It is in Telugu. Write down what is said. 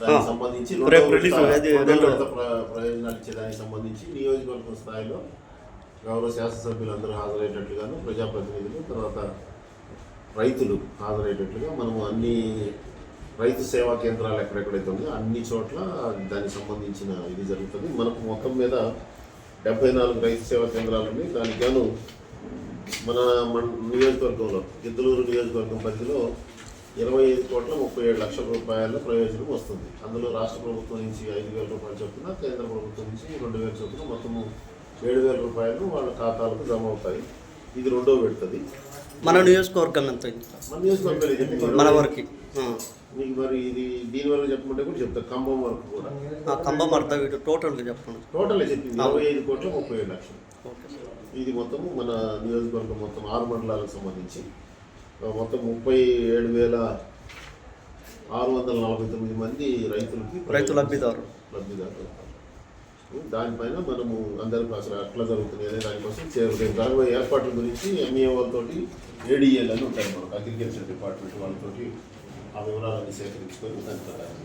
దానికి. సంబంధించి ప్రయోజనాలు ఇచ్చే దానికి సంబంధించి నియోజకవర్గం స్థాయిలో గౌరవ శాసనసభ్యులందరూ హాజరయ్యేటట్లుగాను ప్రజాప్రతినిధులు తర్వాత రైతులు హాజరయ్యేటట్లుగా మనము అన్ని రైతు సేవా కేంద్రాలు ఎక్కడెక్కడైతే ఉన్నాయో అన్ని చోట్ల దానికి సంబంధించిన ఇది జరుగుతుంది. మనకు మొత్తం మీద డెబ్బై నాలుగు రైతు సేవా కేంద్రాలు ఉన్నాయి. దానికి గాను మన మన నియోజకవర్గంలో గిద్దలూరు నియోజకవర్గం పరిధిలో ఇరవై ఐదు కోట్ల ముప్పై ఏడు లక్షల రూపాయల ప్రయోజనం వస్తుంది. అందులో రాష్ట్ర ప్రభుత్వం నుంచి ఐదు వేల రూపాయలు చొప్పున కేంద్ర ప్రభుత్వం నుంచి రెండు వేల చొప్పున మొత్తము ఏడు వేల రూపాయలు వాళ్ళ ఖాతాలకు జమ అవుతాయి. ఇది రెండో పెడుతుంది మన నియోజకవర్గం ఎంత? మన నియోజకవర్గం. మన వరకు. మీకు మరి ఇది దీని వరకు చెప్పమంటే కూడా చెప్తా ఖమ్మం వరకు కూడా. ఆ కంబం అర్థం ఇటు టోటల్గా చెప్పండి. టోటల్ చెప్పింది? ఇరవై ఐదు కోట్ల ముప్పై ఏడు లక్షలు. ఇది మొత్తము మన నియోజకవర్గం మొత్తం ఆరు మండలాలకు సంబంధించి. మొత్తం ముప్పై ఏడు వేల ఆరు వందల నలభై తొమ్మిది మంది రైతులకి రైతు లబ్ధిదారు. లబ్ధిదారులు దానిపైన మనము అందరికి అసలు ఎట్లా జరుగుతుంది అనే దానికోసం చే- రేపు జరగబోయే ఏర్పాట్ల గురించి ఎంఈఓ వాళ్ళతోటి ఏడీఎల్ అని ఉంటాయి మనకు అగ్రికల్చర్ డిపార్ట్మెంట్ వాళ్ళతోటి ఆ వివరాలన్నీ సేకరించుకొని దాని ప్రకారం.